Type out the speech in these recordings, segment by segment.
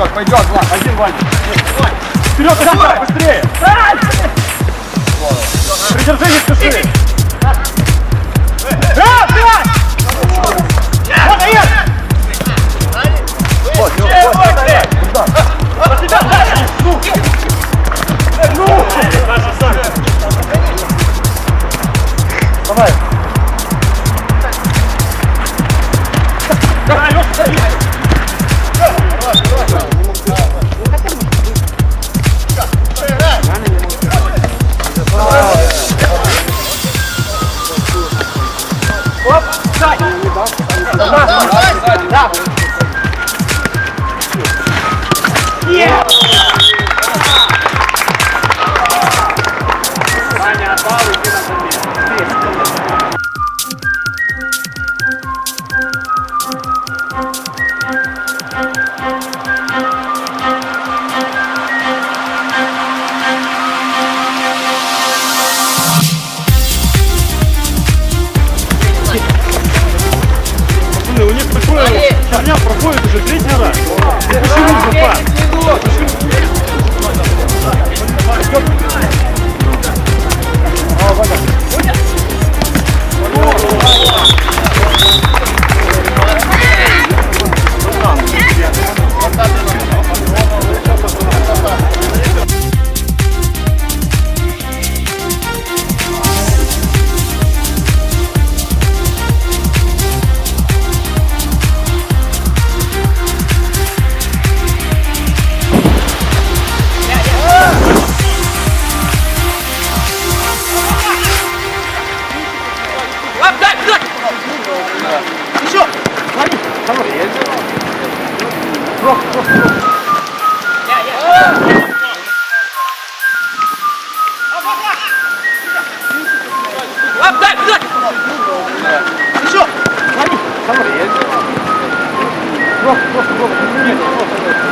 Пойдет, пойдет, Влад. Один, Ваня. Вперед, давай, быстрее. Придержи, не спеши. Херня проходит уже третий раз. Почему запас? Наш,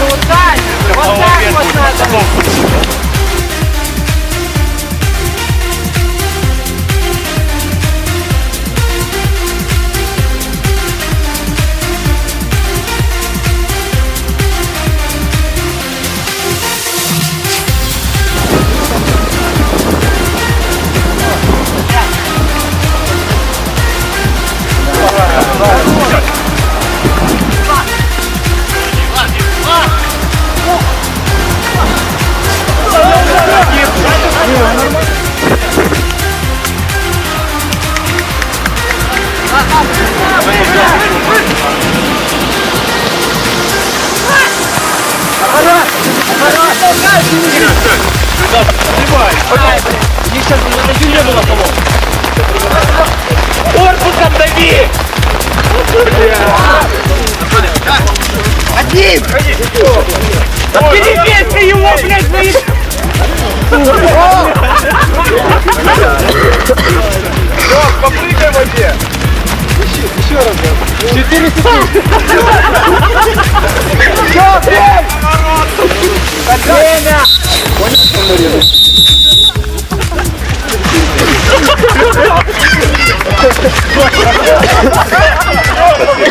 Вот так! Вот так вот надо! Корпусом дави! Один! Перебейте его, блядь, своим! Oh, my God.